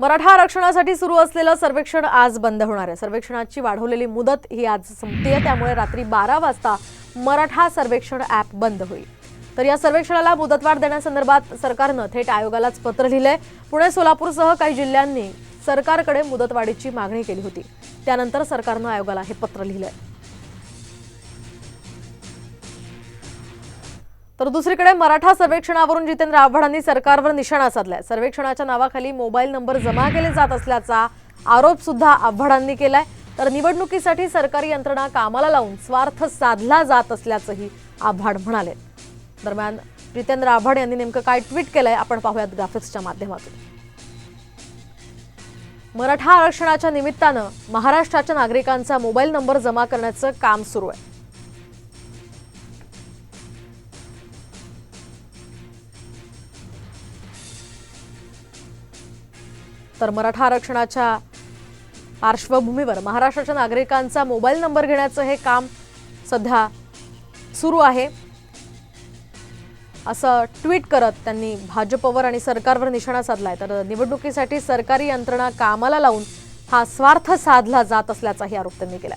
मराठा आरक्षणासाठी सुरू असलेलं सर्वेक्षण आज बंद होणार आहे. सर्वेक्षणाची वाढवलेली मुदत ही आज संपते त्यामुळे रात्री बारा वाजता मराठा सर्वेक्षण ॲप बंद होईल. तर या सर्वेक्षणाला मुदतवाढ देण्यासंदर्भात सरकारनं थेट आयोगालाच पत्र लिहिलंय. पुणे सोलापूरसह काही जिल्ह्यांनी सरकारकडे मुदतवाढीची मागणी केली होती. त्यानंतर सरकारनं आयोगाला हे पत्र लिहिलंय. तर दुसरीकडे मराठा सर्वेक्षणावरून जितेंद्र आव्हाडांनी सरकारवर निशाणा साधलाय. सर्वेक्षणाच्या नावाखाली मोबाईल नंबर जमा केले जात असल्याचा आरोप सुद्धा आव्हाडांनी केलाय. तर निवडणुकीसाठी सरकारी यंत्रणा कामाला लावून स्वार्थ साधला जात असल्याचंही आव्हाड म्हणाले. दरम्यान जितेंद्र आव्हाड यांनी नेमकं काय ट्विट केलंय आपण पाहूयात ग्राफिक्सच्या माध्यमातून. मराठा आरक्षणाच्या निमित्तानं महाराष्ट्राच्या नागरिकांचा मोबाईल नंबर जमा करण्याचं काम सुरू आहे. तर मराठा आरक्षणाच्या पार्श्वभूमीवर महाराष्ट्राच्या नागरिकांचा मोबाईल नंबर घेण्याचं हे काम सध्या सुरू आहे. असं ट्विट करत त्यांनी भाजपवर आणि सरकारवर निशाणा साधलाय. तर निवडणुकीसाठी सरकारी यंत्रणा कामाला लावून हा स्वार्थ साधला जात असल्याचाही आरोप त्यांनी केला